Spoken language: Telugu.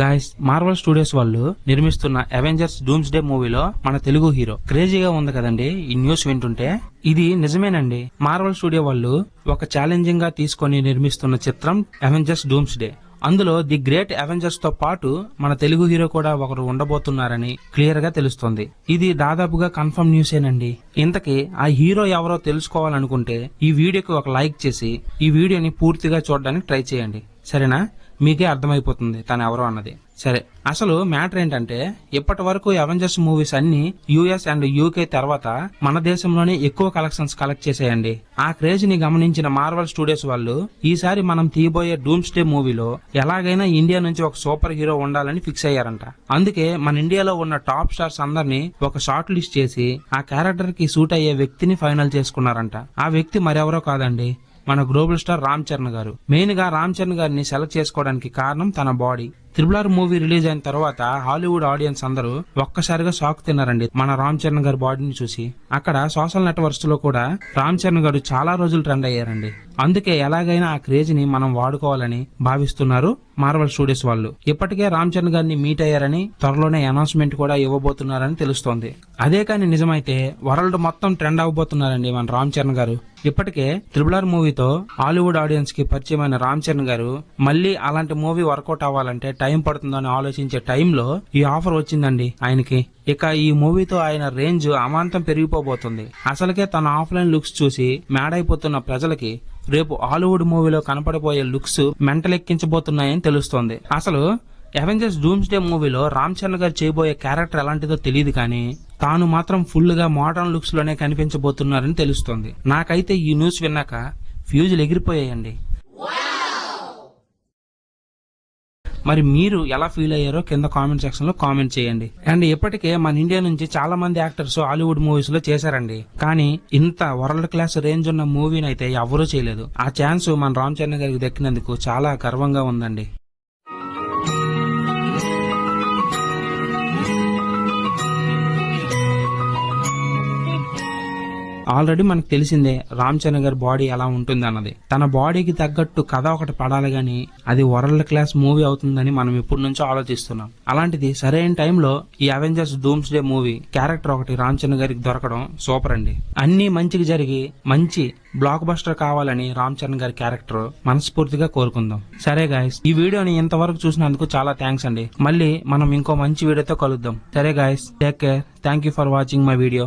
గాయస్ మార్వల్ స్టూడియోస్ వాళ్ళు నిర్మిస్తున్న అవెంజర్స్ డూమ్స్ డే మూవీలో మన తెలుగు హీరో. క్రేజీగా ఉంది కదండి ఈ న్యూస్ వింటుంటే. ఇది నిజమేనండి. మార్వల్ స్టూడియో వాళ్ళు ఒక ఛాలెంజింగ్గా తీసుకొని నిర్మిస్తున్న చిత్రం అవెంజర్స్ డూమ్స్ డే అందులో ది గ్రేట్ అవెంజర్స్తో పాటు మన తెలుగు హీరో కూడా ఒకరు ఉండబోతున్నారని క్లియర్గా తెలుస్తుంది. ఇది దాదాపుగా కన్ఫర్మ్ న్యూసేనండి ఇంతకీ ఆ హీరో ఎవరో తెలుసుకోవాలనుకుంటే ఈ వీడియోకి ఒక లైక్ చేసి ఈ వీడియోని పూర్తిగా చూడడానికి ట్రై చేయండి. సరేనా? మీకే అర్థమైపోతుంది తను ఎవరో అన్నది. సరే అసలు మ్యాటర్ ఏంటంటే ఇప్పటి వరకు అవెంజర్స్ మూవీస్ అన్ని యుఎస్ అండ్ యూకే తర్వాత మన దేశంలోనే ఎక్కువ కలెక్షన్స్ కలెక్ట్ చేసేయండి ఆ క్రేజ్ని గమనించిన మార్వల్ స్టూడియోస్ వాళ్ళు ఈసారి మనం తీయబోయే డూమ్స్ డే మూవీలో ఎలాగైనా ఇండియా నుంచి ఒక సూపర్ హీరో ఉండాలని ఫిక్స్ అయ్యారంట. అందుకే మన ఇండియాలో ఉన్న టాప్ స్టార్స్ అందరినీ ఒక షార్ట్ లిస్ట్ చేసి ఆ క్యారెక్టర్కి సూట్ అయ్యే వ్యక్తిని ఫైనల్ చేసుకున్నారంట. ఆ వ్యక్తి మరెవరో కాదండి? మన గ్లోబల్ స్టార్ రామ్ చరణ్ గారు. మెయిన్గా రామ్ చరణ్ గారిని సెలెక్ట్ చేసుకోవడానికి కారణం తన body. Triple R movie release అయిన తర్వాత హాలీవుడ్ ఆడియన్స్ అందరూ ఒక్కసారిగా షాక్ తిన్నారండి మన రామ్ చరణ్ గారి బాడీని చూసి. అక్కడ సోషల్ నెట్వర్క్స్లో కూడా రామ్ చరణ్ గారు చాలా రోజులు ట్రెండ్ అయ్యారండి. అందుకే ఎలాగైనా ఆ క్రేజ్ని మనం వాడుకోవాలని భావిస్తున్నారు మార్వల్ స్టూడియోస్ వాళ్ళు. ఇప్పటికే రామ్ చరణ్ గారిని మీట్ అయ్యారని త్వరలోనే అనౌన్స్మెంట్ కూడా ఇవ్వబోతున్నారని తెలుస్తోంది. అదే కానీ నిజమైతే వరల్డ్ మొత్తం ట్రెండ్ అవ్వబోతున్నారండి మన రామ్ చరణ్ గారు. ఇప్పటికే త్రిబుల్ ఆర్ మూవీతో హాలీవుడ్ ఆడియన్స్కి పరిచయమైన రామ్ చరణ్ గారు మళ్ళీ అలాంటి మూవీ వర్కౌట్ అవ్వాలంటే టైం పడుతుందని ఆలోచించే టైంలో ఈ ఆఫర్ వచ్చిందండి ఆయనకి. ఇక ఈ మూవీతో ఆయన రేంజ్ అమాంతం పెరిగిపోబోతుంది. అసలుకే తన ఆఫ్లైన్ లుక్స్ చూసి మేడైపోతున్న ప్రజలకి రేపు హాలీవుడ్ మూవీలో కనపడబోయే లుక్స్ మెంటలెక్కించబోతున్నాయని తెలుస్తోంది. అసలు అవెంజర్స్ డూమ్స్ డే మూవీలో రామ్ చరణ్ గారు చేయబోయే క్యారెక్టర్ ఎలాంటిదో తెలియదు కానీ తాను మాత్రం ఫుల్గా మోడర్న్ లుక్స్లోనే కనిపించబోతున్నారని తెలుస్తోంది. నాకైతే ఈ న్యూస్ విన్నాక ఫ్యూజులు ఎగిరిపోయాయండి. మరి మీరు ఎలా ఫీల్ అయ్యారో కింద కామెంట్ సెక్షన్లో కామెంట్ చేయండి. అండ్ ఇప్పటికే మన ఇండియా నుంచి చాలా మంది యాక్టర్స్ హాలీవుడ్ మూవీస్లో చేశారండి. కానీ ఇంత వరల్డ్ క్లాస్ రేంజ్ ఉన్న మూవీని అయితే ఎవరూ చేయలేదు. ఆ ఛాన్స్ మన రామ్ చరణ్ గారికి దక్కినందుకు చాలా గర్వంగా ఉందండి. ఆల్రెడీ మనకు తెలిసిందే రామ్ చరణ్ గారి బాడీ ఎలా ఉంటుంది అన్నది. తన బాడీకి తగ్గట్టు కథ ఒకటి పడాలి గాని అది వరల్డ్ క్లాస్ మూవీ అవుతుందని మనం ఇప్పటి నుంచో ఆలోచిస్తున్నాం. అలాంటిది సరైన టైంలో ఈ Avengers dooms day movie character ఒకటి రామ్ చరణ్ గారికి దొరకడం సూపర్ అండి. అన్ని మంచికి జరిగి మంచి బ్లాక్ బస్టర్ కావాలని రామ్ చరణ్ గారి క్యారెక్టర్ మనస్ఫూర్తిగా కోరుకుందాం. సరే గాయస్ ఈ వీడియోని ఇంతవరకు చూసినందుకు చాలా థ్యాంక్స్ అండి. మళ్ళీ మనం ఇంకో మంచి వీడియోతో కలుద్దాం. సరే guys take care thank you for watching my video